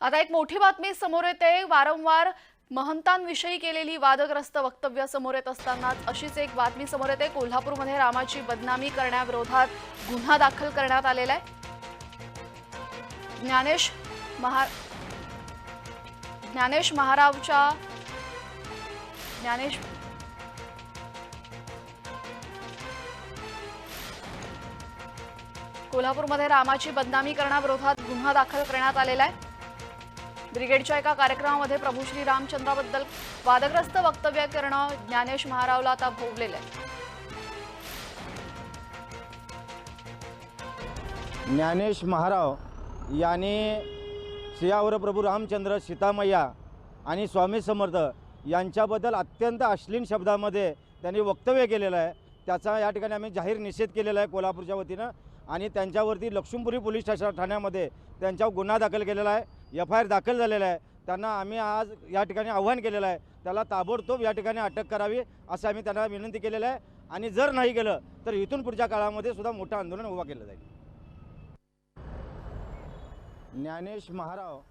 आता एक मोठी बातमी समोर येते. वारंवार महंतांविषयी केलेली वादग्रस्त वक्तव्य समोर येत असतानाच अशीच एक बातमी समोर येते. कोल्हापूरमध्ये रामाची बदनामी करण्याविरोधात गुन्हा दाखल करण्यात आलेला आहे. ज्ञानेश महा ज्ञानेश महारावच्या ज्ञानेश कोल्हापूरमध्ये रामाची बदनामी करण्याविरोधात गुन्हा दाखल करण्यात आलेला आहे. ब्रिगेडच्या एका कार्यक्रमामध्ये प्रभू श्री रामचंद्राबद्दल वादग्रस्त वक्तव्य करणं ज्ञानेश महारावला आता भोगलेलं आहे. ज्ञानेश महाराव यांनी सियावर प्रभू रामचंद्र सीतामय्या आणि स्वामी समर्थ यांच्याबद्दल अत्यंत अश्लील शब्दामध्ये त्यांनी वक्तव्य केलेलं आहे. त्याचा या ठिकाणी आम्ही जाहीर निषेध केलेला आहे कोल्हापूरच्या वतीनं आणि त्यांच्यावरती लक्ष्मीपुरी पोलीस स्टेशन ठाण्यामध्ये त्यांच्यावर गुन्हा दाखल केलेला आहे. एफ आय आर दाखल झालेला आहे. त्यांना आम्ही आज या ठिकाणी आव्हान केलेलं आहे. त्याला ताबडतोब या ठिकाणी अटक करावी असं आम्ही त्यांना विनंती केलेलं आहे. आणि जर नाही केलं तर इथून पुढच्या काळामध्ये सुद्धा मोठं आंदोलन उभा केलं जाईल. ज्ञानेश महाराव